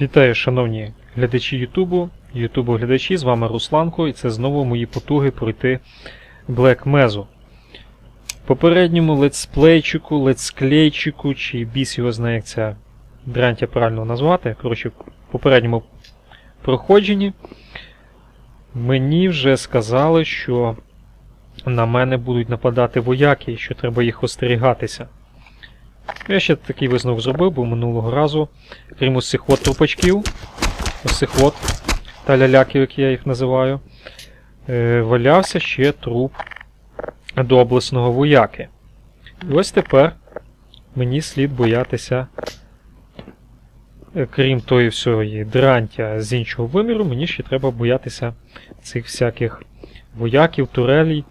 Вітаю, шановні глядачі Ютубу, Ютубу глядачі, з вами Русланко, і це знову мої потуги пройти Black. В попередньому летсплейчику, летсклейчику, чи біс його знає, як ця дрантя правильно назвати. Коротше, в попередньому проходженні мені вже сказали, що на мене будуть нападати вояки, що треба їх остерігатися. Я ще такий висновок зробив, бо минулого разу, крім ось цих от трупачків, ось цих от таляляків, як я їх називаю, е, валявся ще труп доблесного вояки. І ось тепер мені слід боятися, е, крім тої всього дрантя з іншого виміру, мені ще треба боятися цих всяких вояків, турелей.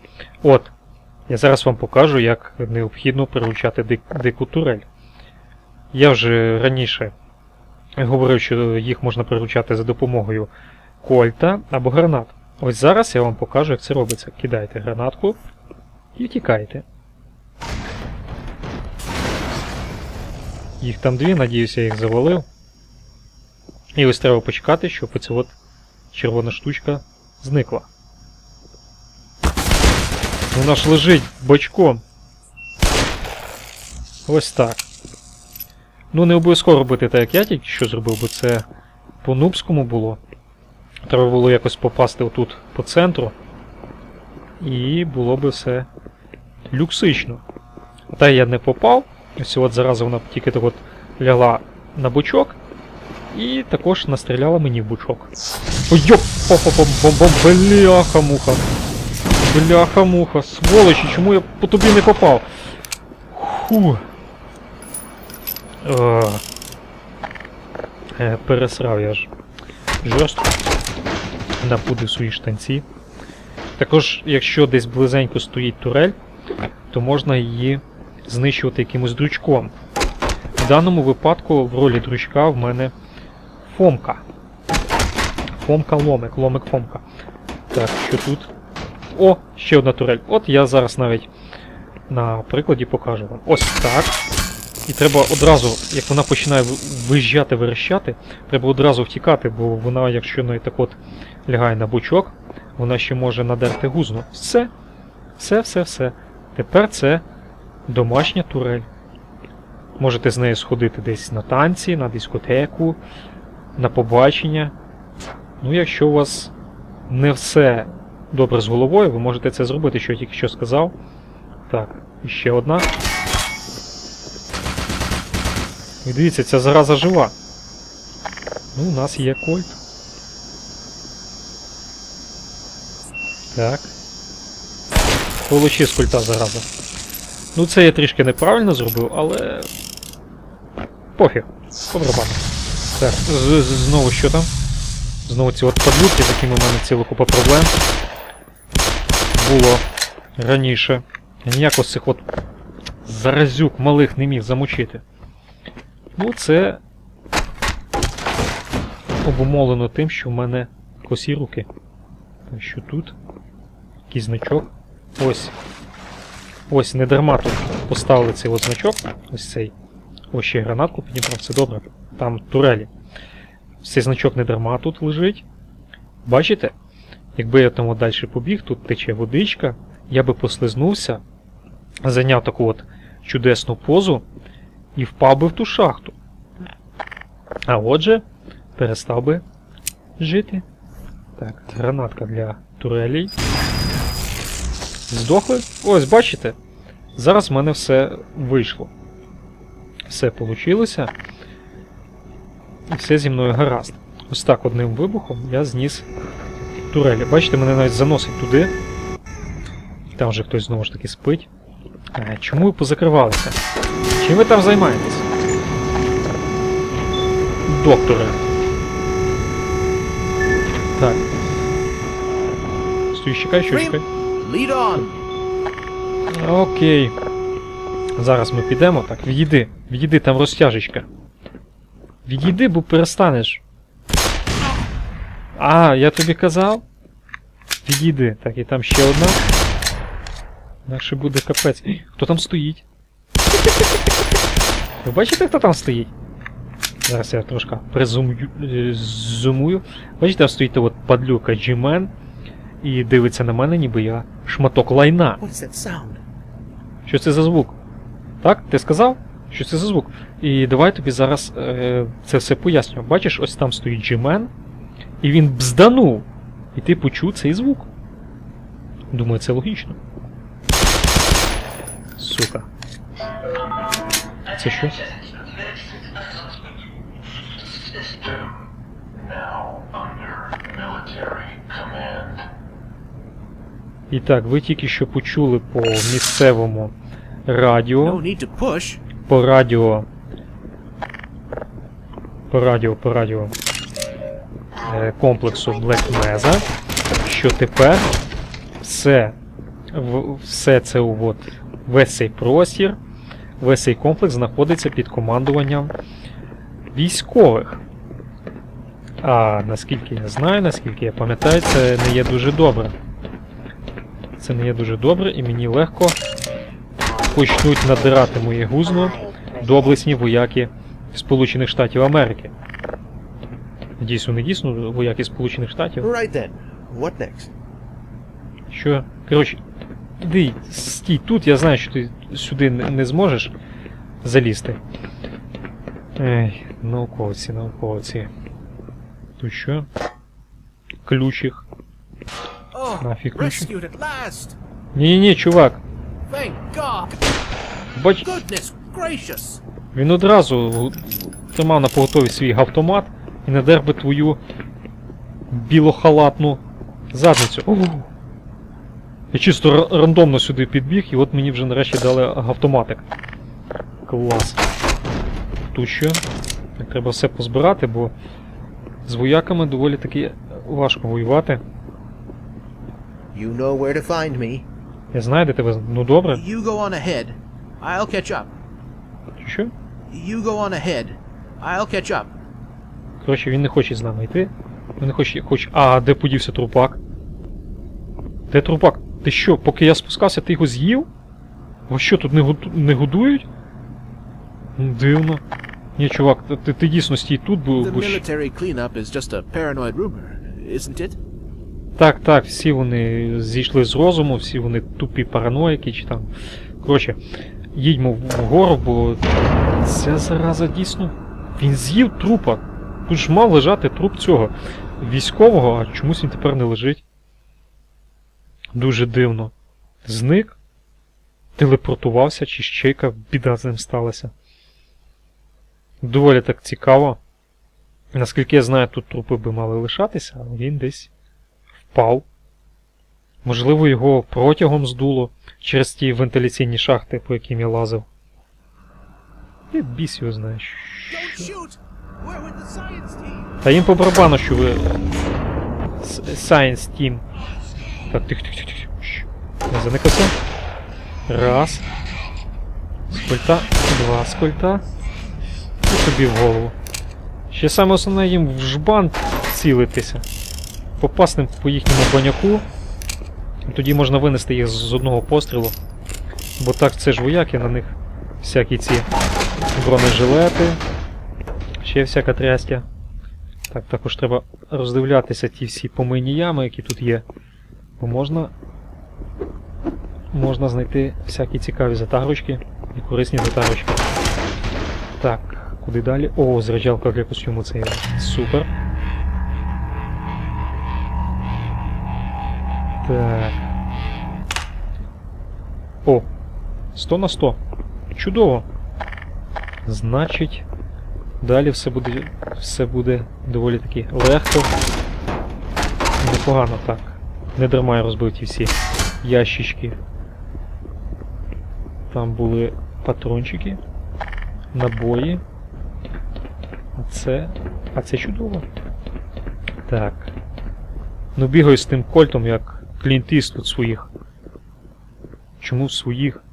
От, я зараз вам покажу, як необхідно приручати дику турель. Я вже раніше говорив, що їх можна приручати за допомогою кольта або гранат. Ось зараз я вам покажу, як це робиться. Кидаєте гранатку і втікаєте. Їх там дві, надіюся, я їх завалив. І ось треба почекати, щоб оця от червона штучка зникла. Вона ж лежить бочком. Ось так. Ну, не обов'язково робити так, як я тільки що зробив, бо це по-нубському було. Треба було якось попасти отут по центру. І було би все люксично. Та я не попав. Ось от зараз вона тільки так от лягла на бочок. І також настріляла мені в бочок. Ой, бляха-муха. Бляха-муха, сволочі, чому я по тобі не попав? Фу. Е, е, пересрав я ж. Жорстко. Напудив свої штанці. Також, якщо десь близенько стоїть турель, то можна її знищувати якимось дручком. В даному випадку в ролі дручка в мене Фомка. Фомка ломик, ломик Фомка. Так, що тут? О, ще одна турель. От я зараз навіть на прикладі покажу вам. Ось так. І треба одразу, як вона починає виїжджати, верещати, треба одразу втікати, бо вона, якщо навіть так от лягає на бучок, вона ще може надерти гузно. Все. Все, все, все. Тепер це домашня турель. Можете з нею сходити десь на танці, на дискотеку, на побачення. Ну, якщо у вас не все добре з головою, ви можете це зробити, що я тільки що сказав. Так, і ще одна. І дивіться, ця зараза жива. Ну, у нас є кольт. Так. Получи з кольта зараза. Ну, це я трішки неправильно зробив, але. Пофіг. По. Так, знову що там? Знову ці от падлюки, з якими мене ціла купа проблем. Було раніше. Я ніяк ось цих от заразюк малих не міг замочити. Ну, це обумовлено тим, що в мене косі руки. Що тут якийсь значок. Ось. Ось, не дарма тут поставили цей от значок. Ось цей. Ось ще гранатку підібрав, це добре. Там турелі. Цей значок не дарма тут лежить. Бачите? Якби я там далі побіг, тут тече водичка, я би послизнувся, зайняв таку от чудесну позу і впав би в ту шахту. А отже, перестав би жити. Так, гранатка для турелей. Здохли? Ось, бачите? Зараз в мене все вийшло. Все вийшло. І все зі мною гаразд. Ось так одним вибухом я зніс турелі. Бачите, мене навіть заносить туди. Там вже хтось знову ж таки спить. Е, Чому ви позакривалися? Чим ви там займаєтесь? Докторе. Так. Стій, чекай, що чекай. Окей. Зараз ми підемо. Так, відійди. Відійди, там розтяжечка. Відійди, бо перестанеш. А, я тобі казав? Відійди. Так, і там ще одна. Інакше буде капець. Хто там стоїть? Ви бачите, хто там стоїть? Зараз я трошки призумую. е. Бачите, там стоїть от падлюка G-Man і дивиться на мене, ніби я шматок лайна. Що це за звук? Так? Ти сказав? Що це за звук? І давай тобі зараз е, це все поясню. Бачиш, ось там стоїть G-Man, і він бзданув. І ти почув цей звук. Думаю, це логічно. Сука. Це що? І так, ви тільки що почули по місцевому радіо. По радіо. По радіо, по радіо комплексу Black Mesa, що тепер все, все це от, весь цей простір, весь цей комплекс знаходиться під командуванням військових. А наскільки я знаю, наскільки я пам'ятаю, це не є дуже добре. Це не є дуже добре і мені легко почнуть надирати моє гузно доблесні вояки Сполучених Штатів Америки. Надіюсь, вони дійсно вояки Сполучених Штатів. Right then. What next? Що. Коротше, іди, стій тут, я знаю, що ти сюди не, не зможеш залізти. Ей, науковці, науковці. Тут що? Ключик. Oh, Нафіг ключик. rescued at last. Ні-ні, чувак. Бач, Він одразу тримав на поготові свій автомат і надер би твою білохалатну задницю. Ух. Я чисто рандомно сюди підбіг, і от мені вже нарешті дали автоматик. Клас. Тут що? Треба все позбирати, бо з вояками доволі таки важко воювати. You know where to find me. Я знаю, де тебе. Ну добре. You go on ahead. I'll catch up. Що? You go on ahead. I'll catch up. Коротше, він не хоче з нами йти. Він не хоче. хоче... А, де подівся трупак? Де трупак? Ти що, поки я спускався, ти його з'їв? Вас що, тут не, годують? Дивно. Ні, чувак, ти, ти, дійсно стій тут, бо. The military cleanup is just a paranoid rumor, isn't it? Так, так, всі вони зійшли з розуму, всі вони тупі параноїки чи там. Коротше, їдьмо вгору, бо ця зараза дійсно. Він з'їв трупа. Тут ж мав лежати труп цього військового, а чомусь він тепер не лежить. Дуже дивно. Зник, телепортувався, чи ще яка біда з ним сталася. Доволі так цікаво. Наскільки я знаю, тут трупи би мали лишатися, але він десь впав. Можливо, його протягом здуло через ті вентиляційні шахти, по яким я лазив. І біс його знає. Що? Та їм по барабану, що ви. Science Team. Так, тихо, тихо, тихо, тихо. Не заникався. Раз. Скульта. Два скульта. І тобі в голову. Ще саме основне їм в жбан цілитися. Попасти по їхньому баняку. Тоді можна винести їх з одного пострілу. Бо так це ж вояки, на них всякі ці бронежилети. Ще всяка трястя. Так, також треба роздивлятися ті всі помийні ями, які тут є. Бо можна. Можна знайти всякі цікаві затарочки і корисні затарочки. Так, куди далі? О, заряджалка для костюму це є супер. Так. О! 100 на 100. Чудово. Значить, далі все буде, все буде доволі таки легко. Непогано так. Не дарма я розбив ті всі ящички. Там були патрончики, набої. А це. А це чудово. Так. Ну бігаю з тим кольтом, як Клінт Іствуд своїх. Чому в своїх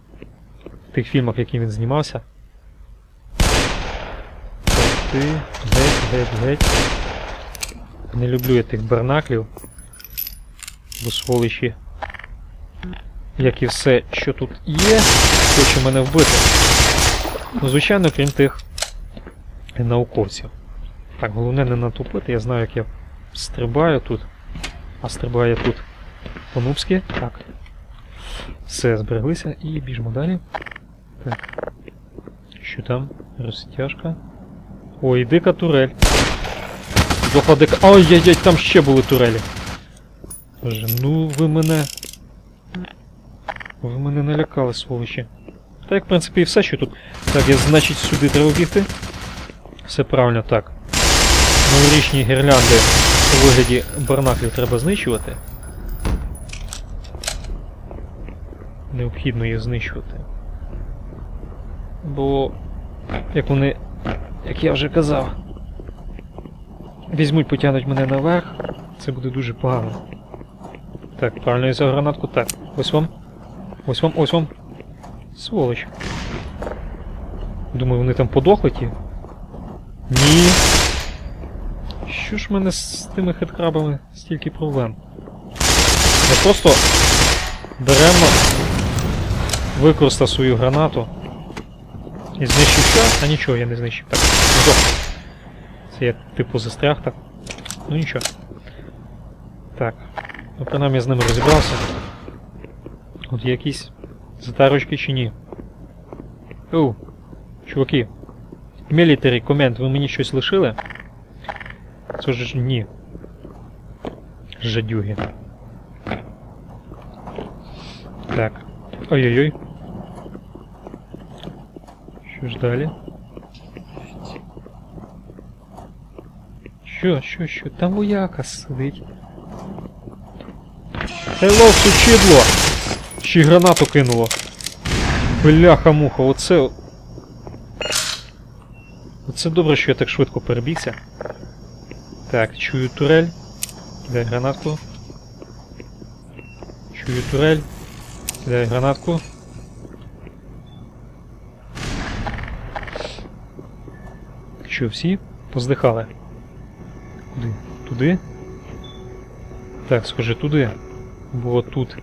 в тих фільмах, які він знімався? Ти. Геть, геть, геть. Не люблю я тих бернаклів. Бо сволочі. Як і все, що тут є, хоче мене вбити. Ну, звичайно, крім тих науковців. Так, головне не натупити, я знаю, як я стрибаю тут. А стрибаю я тут по-нубськи. Так. Все, збереглися і біжимо далі. Так. Що там? Розтяжка. Ой, дика турель. Дохла дика. Ой-яй-яй, там ще були турелі. Боже, ну ви мене. Ви мене налякали, сволочі. Та як, в принципі, і все, що тут. Так, я, значить, сюди треба бігти. Все правильно, так. Новорічні гірлянди у вигляді барнаклів треба знищувати. Необхідно їх знищувати. Бо, як вони, як я вже казав, візьмуть, потягнуть мене наверх, це буде дуже погано. Так, правильно я взяв гранатку. Так, ось вам. Ось вам, ось вам. Сволоч. Думаю, вони там подохли ті. Ні. Що ж в мене з тими хедкрабами стільки проблем? Я просто даремно використав свою гранату і знищив що? А нічого я не знищив. Так, здох. Це я типу застряг так. Ну нічого. Так. Ну принаймні я з ними розібрався. От є якісь затарочки чи ні. Оу, чуваки. Мілітарі комент, ви мені щось лишили? Це ж ні. Жадюги. Так. Ой-ой-ой. Що ж далі? Що, що, що? Там вояка сидить. Хеллоу, сучидло! Ще й гранату кинуло. Бляха-муха, оце. Оце добре, що я так швидко перебігся. Так, чую турель. Кидай гранатку. Чую турель. Кидай гранатку. Що, всі? Поздихали. Куди? Туди? Так, схоже, туди. Бо тут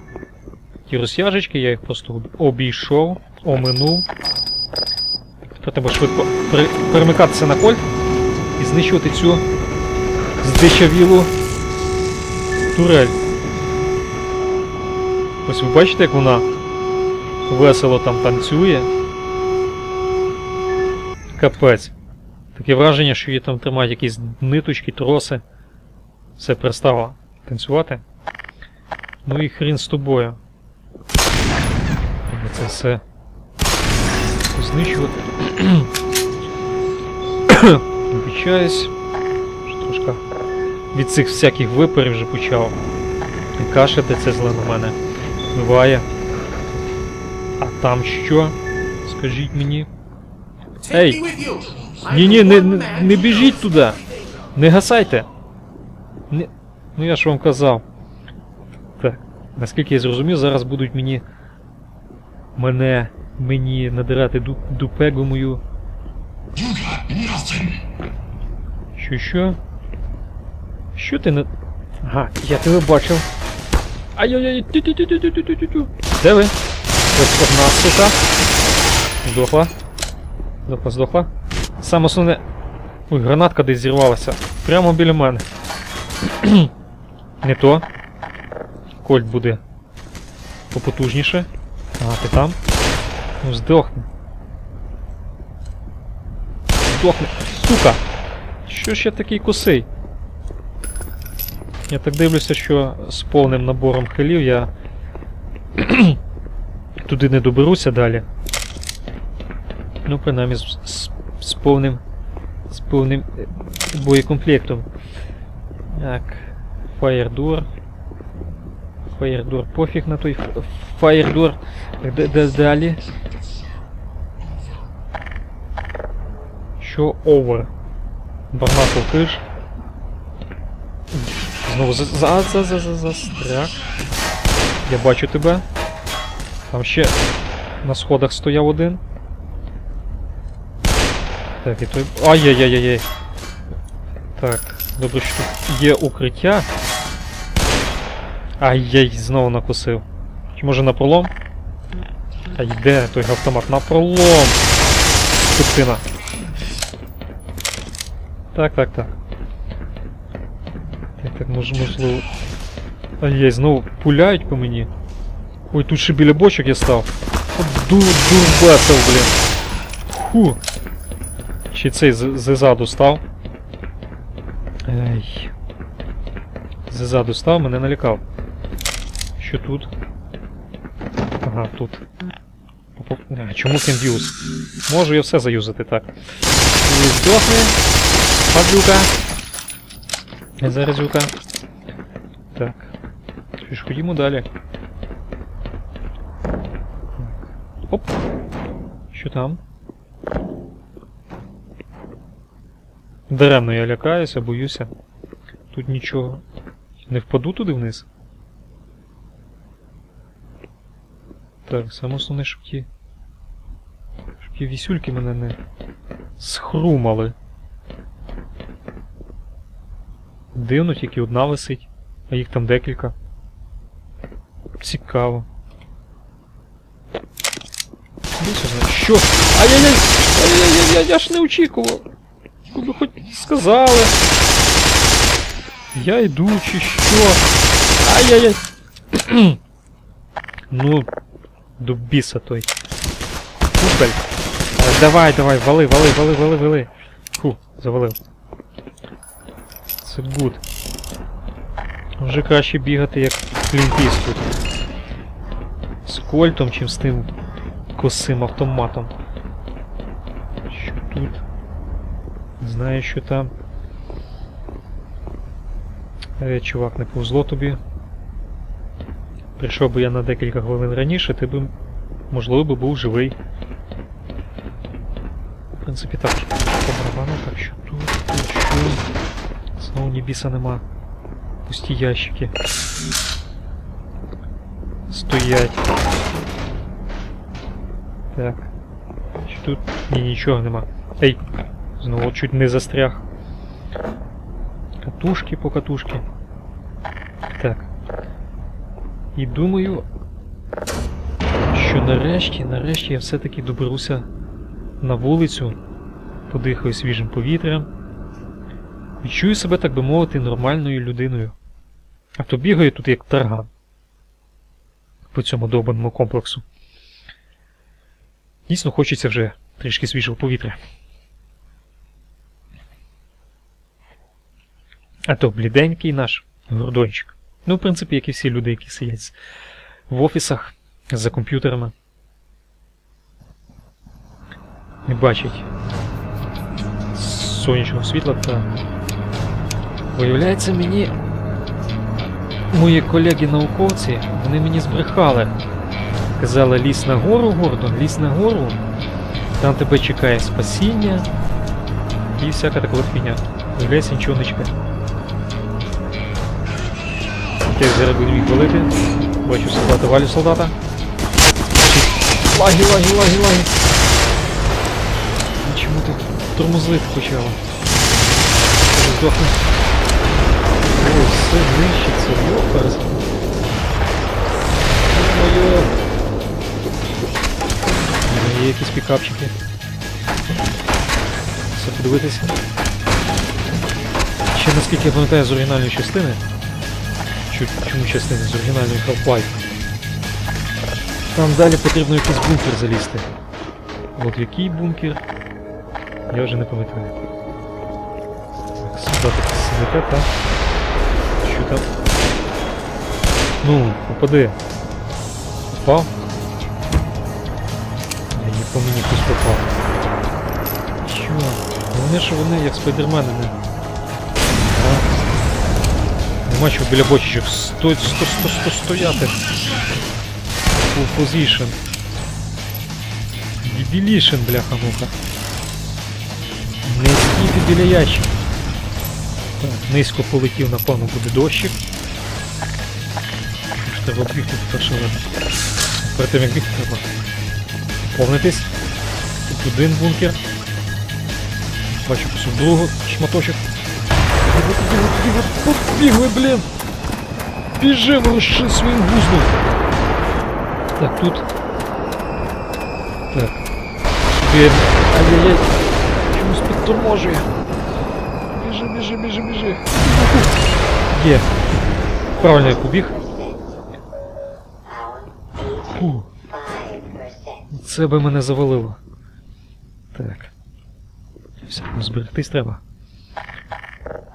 ті розтяжечки, я їх просто обійшов, оминув. Треба швидко пере- перемикатися на кольт і знищувати цю здичавілу турель. Ось ви бачите, як вона весело там танцює. Капець. Таке враження, що її там тримають якісь ниточки, троси. Все перестала танцювати. Ну і хрін з тобою. Треба це все знищувати. Вибачаюсь. Що трошки від цих всяких випарів вже почав. І кашляти це зле на мене вбиває. А там що? Скажіть мені. Ей! Ні, ні, не, не, не біжіть туди! Не гасайте! Не... Ну я ж вам казав. Так, наскільки я зрозумів, зараз будуть мені. Мене. мені надирати ду, дупегу мою. Що що? Що ти не. Ага, я тебе бачив. Ай-яй-яй, тю-тю-тю-тю-тю-тю-тю. Де ви? Ось одна сука. Здохла. Здохла, здохла. Саме основне. Ой, гранатка десь зірвалася. Прямо біля мене. Не то. Кольт буде попотужніше. Ага, ти там. Ну здохни. Здохни. Сука! Що ж я такий косий? Я так дивлюся, що з повним набором хилів я туди не доберуся далі. Ну, принаймні з, з, повним. з повним е, боєкомплектом. Так. Фаєрдор. Фаєрдор, пофіг на той де далі? Що овер? Барнакл киш. Знову за за за за за застряг. Я бачу тебе. Там ще на сходах стояв один. Так, і той. Ай-яй-яй-яй. Так, добре, що тут є укриття. Ай-яй, знову накусив. Чи може на пролом? А йде той автомат на пролом. Скотина. Так, так, так. Так, так, мож, можливо. Ай-яй, знову пуляють по мені. Ой, тут ще біля бочок я став. Дур, дурбетел, блін. Фу. Ще цей ззаду став. Ей. Ззаду став, мене налякав. Що тут? Ага, тут. А, чому конф'юз? Можу я все заюзати так. І здохне. Падлюка. Заразюка. Так. Що ж, ходімо далі. Так. Оп. Що там? Даремно я лякаюся, боюся. Тут нічого. Не впаду туди вниз? Так, саме основне. Щоб ті вісюльки мене не схрумали. Дивно, тільки одна висить, а їх там декілька. Цікаво. Що? Ай-яй-яй! Ай-яй-яй, я ж не очікував. Б хоч сказали. Я йду чи що? Ай-яй-яй! ну, до той. Купель. Е, Давай, давай, вали, вали, вали, вали, вали. Фу, завалив. Це гуд. Вже краще бігати як Клінтіс тут. З кольтом, чим з тим косим автоматом. Що тут? Не знаю, що там. Е, чувак, не повзло тобі. Прийшов би я на декілька хвилин раніше, ти би, можливо, би був живий. В принципі, так, по барабану, так що тут, тут що. Знову ні біса нема. Пусті ящики. Стоять. Так. Що тут? Ні, нічого нема. Ей! Знову чуть не застряг. Катушки по катушки. Так. І думаю, що нарешті, нарешті я все-таки доберуся на вулицю, подихаю свіжим повітрям. Відчую себе, так би мовити, нормальною людиною. А то бігаю тут як тарган. По цьому довбаному комплексу. Дійсно хочеться вже трішки свіжого повітря. А то бліденький наш гордончик. Ну, в принципі, як і всі люди, які сидять в офісах за комп'ютерами. Не бачать сонячного світла та. Виявляється, мені мої колеги-науковці, вони мені збрехали. Казали, лізь на гору, Гордон, лізь на гору, там тебе чекає спасіння і всяка така фігня. Виявляється, нічого не чекає. Зараз буду їх валити. Бачу солдата, валю солдата. Лаги, лаги, лаги, лаги. І Чому тут тормозити почало? Може, Ой, все нищиться, йоперс. Моє. Є якісь пікапчики. Все подивитися. Ще наскільки я пам'ятаю з оригінальної частини. Чу- Чому частини з оригінальної Half-Life? Там далі потрібно якийсь бункер залізти. От який бункер? Я вже не пам'ятаю. Так, солдати сидите, так? Що там? Ну, попади. Попав? Ні, по мені хтось попав. Що? Головне, що вони як спайдермени не. Чого біля бочечок. Сто, сто, сто, сто, стояти. Full position. Дебілішен, бляха-муха. Не стійте біля ящиків. Так, низько полетів, напевно, буде дощик. Треба бігти раз. Перед тим як бігти треба. Повнитись. Тут один бункер. Бачу кусок другого шматочок. Побігли, блін! Біжимо лише своїм вузлом. Так, тут. Так. Сюди. Ай-яй-яй. Чомусь підторможує. біжи, біжи, біжи. Є. Правильно я побіг. Фу. Це би мене завалило. Так. Все, зберегтись треба.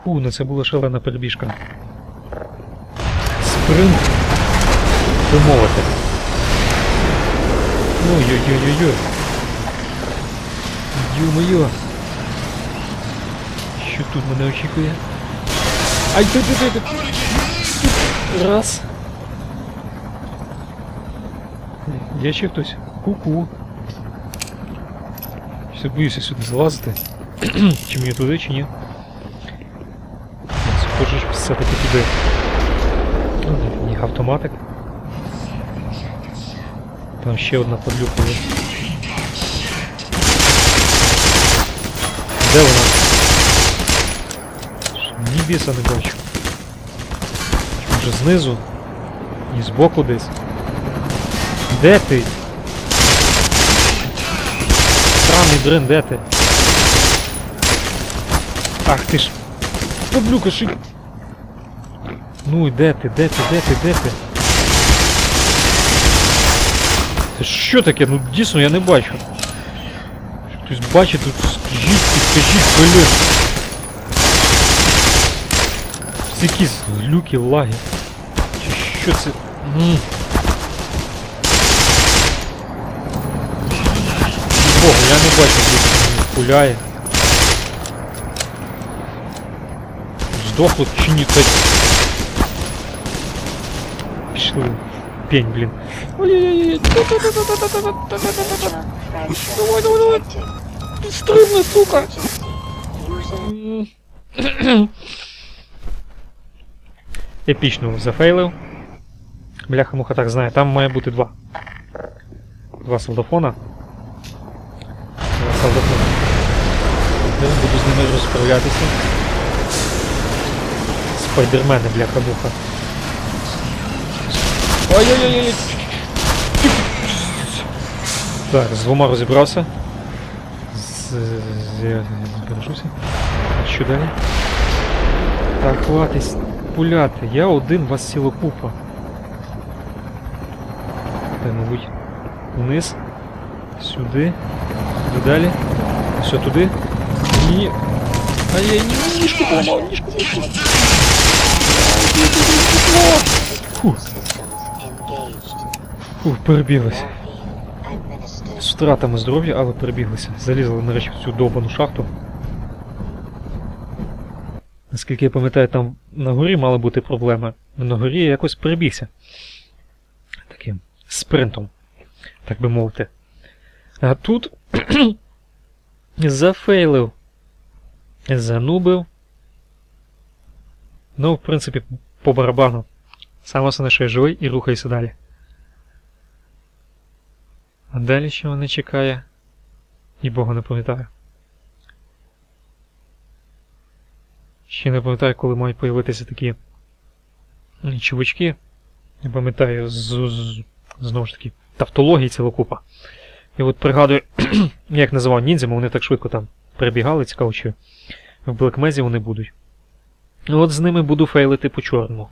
Фу, ну це була шалена перебіжка. Спринт. Ви мовите. Ой-ой-ой-ой-ой. Ё-моё. Що тут мене очікує? Ай, ти, ти, ти, ти. Раз. Є ще хтось? Ку-ку. Все боюся сюди залазити. чи мені туди, чи ні? Схоже, все-таки туди. Ну, Ні, автоматик. Там ще одна подлюка є. Де вона? Ні біса не бачу. Може знизу? Ні збоку десь. Де ти? Странний дрин, де ти? Ах ти ж. Подлюка ши. Ну і де ти, де ти, де ти, де ти? Це що таке? Ну дійсно я не бачу. Хтось бачить тут, скажіть, підкажіть, блин. Це якісь глюки, лаги. Чи що це? М. Бога, я не бачу, де він Здохло чи ні? Та... Пішли. Пень, блін. Ой-ой-ой. Давай, давай, давай. Стрибни, сука. Епічно зафейлив. Бляха муха так знає, там має бути два. Два солдафона. Два солдафона. Я буду з ними розправлятися. Спайдермени, бляха муха. Ой-ой-ой! Так, з двома розібрався. З... Я збережуся. Що далі? Так, хватить пуляти. Я один вас ціла купа. Так, мабуть, вниз. Сюди. Далі. Все туди. Ні. А я ні, ніжку поламав, ніжку поламав. Фу. Фу, перебіглися. З втратами здоров'я, але перебіглися. Залізли нарешті в цю довбану шахту. Наскільки я пам'ятаю, там на горі мали бути проблеми. На горі я якось перебігся. Таким спринтом, так би мовити. А тут зафейлив. Занубив. Ну, в принципі, по барабану. Саме основне, що я живий і рухаюся далі. А далі що мене чекає? І Бога не пам'ятаю. Ще не пам'ятаю, коли мають появитися такі чувачки. Не пам'ятаю, знову ж таки, тавтології ціла купа. І от пригадую, я їх називав ніндзями, вони так швидко там перебігали, цікаво, чи в Блекмезі вони будуть. Ну от з ними буду фейлити по чорному.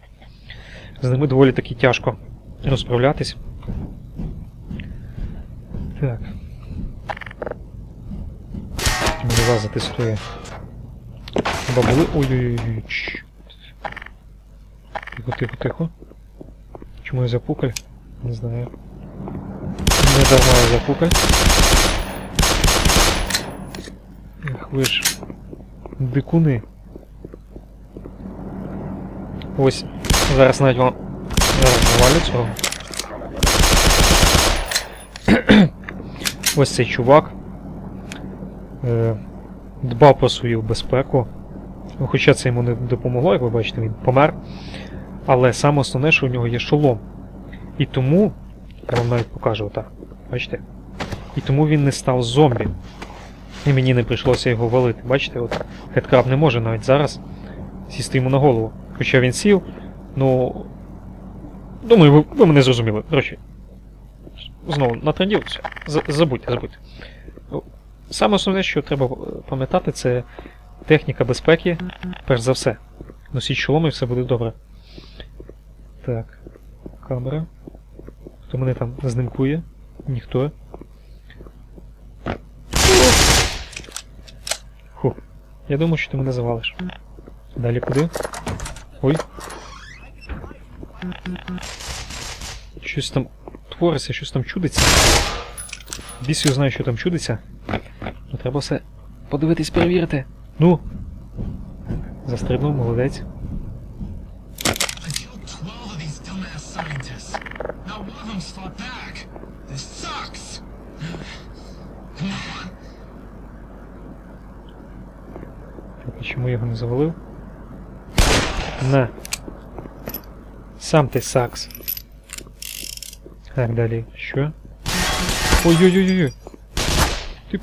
З ними доволі таки тяжко розправлятись. Так. Мені лазити стоїть. Хіба були. Ой-ой-ой. Тихо, тихо, тихо. Чому я запукаль? Не знаю. Не дарма я запукаль. Ах, ви ж. Дикуни. Ось. Зараз навіть вам. Зараз завалю цього. Ось цей чувак. Е, дбав про свою безпеку. Хоча це йому не допомогло, як ви бачите, він помер. Але саме основне, що у нього є шолом. І тому. Я вам навіть покажу отак. Бачите? І тому він не став зомбі. І мені не прийшлося його валити. Бачите, от Хедкраб не може навіть зараз сісти йому на голову. Хоча він сів, ну. Думаю, ви, ви мене зрозуміли. Коротше, знову натрендів, все. З- Забудьте, забудьте. Саме основне, що треба е, пам'ятати, це Техніка безпеки, перш за все. Носіть шолом і все буде добре. Так. Камера. Хто мене там знимкує? Ніхто. Фу. Я думаю, що ти мене завалиш. Далі куди? Ой. Щось там твориться, щось там чудиться. Біс його знає, що там чудиться. Ну треба все подивитись, перевірити. Ну. Застрибнув, молодець. I killed 12 of these dumbass scientists. Not one of them's fought back. This sucks. Come on. Так, і чому його не завалив? На. Сам ти сакс. Так, далі. Що? Ой-ой-ой-ой. Ти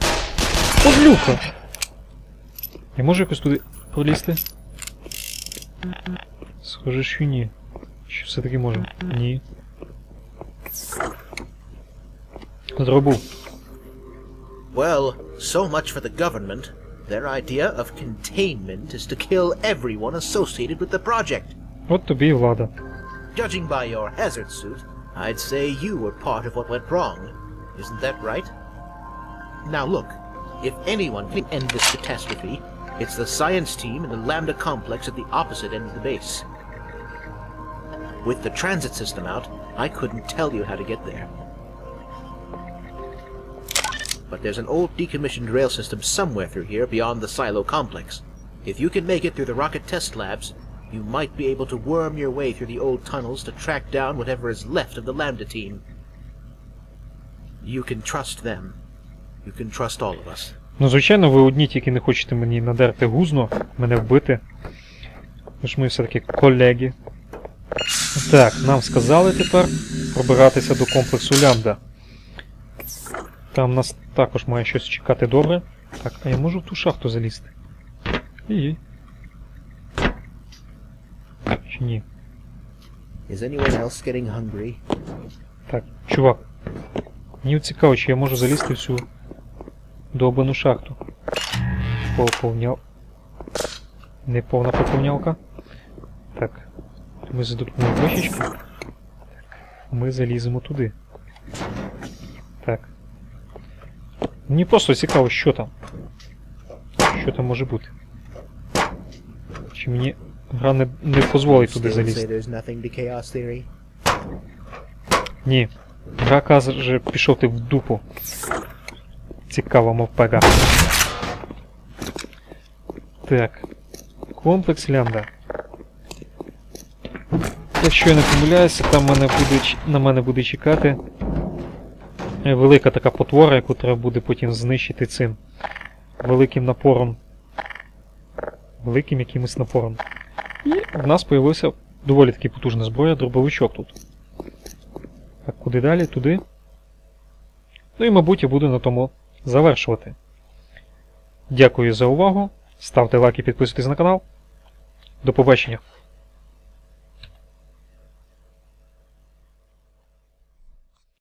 подлюка! Я можу якось туди пролізти? Схоже, що ні. Що все-таки можу? Ні. Зробив. Well, so much for the government. Their idea of containment is to kill everyone associated with the project. What to be, Vlada? Judging by your hazard suit, I'd say you were part of what went wrong. Isn't that right? Now look, if anyone can end this catastrophe, it's the science team in the Lambda complex at the opposite end of the base. With the transit system out, I couldn't tell you how to get there. But there's an old decommissioned rail system somewhere through here beyond the silo complex. If you can make it through the rocket test labs, you might be able to worm your way through the old tunnels to track down whatever is left of the Lambda team. You can trust them. You can trust all of us. Ну, звичайно, ви одні тільки не хочете мені надерти гузно, мене вбити. Тому ж ми все-таки колеги. Так, нам сказали тепер пробиратися до комплексу Лямбда. Там нас також має щось чекати добре. Так, а я можу в ту шахту залізти? І. Чи ні? Is anyone else getting hungry? Так, чувак. Мені цікаво, чи я можу залізти в цю довбану шахту. Поповняв. Не повна поповнялка. Так. Ми задупнемо бочечку. Так. Ми заліземо туди. Так. Мені просто цікаво, що там. Що там може бути. Чи мені гра не, не дозволить туди залізти. Ні. Гра каже, пішов ти в дупу. Цікава мовпега. Так. Комплекс лямбда. Якщо я не помиляюся, там мене буде, ч- на мене буде чекати велика така потвора, яку треба буде потім знищити цим великим напором. Великим якимось напором. І в нас появився доволі таки потужна зброя, дробовичок тут. Так, куди далі? Туди. Ну і, мабуть, я буду на тому завершувати. Дякую за увагу. Ставте лайк і підписуйтесь на канал. До побачення.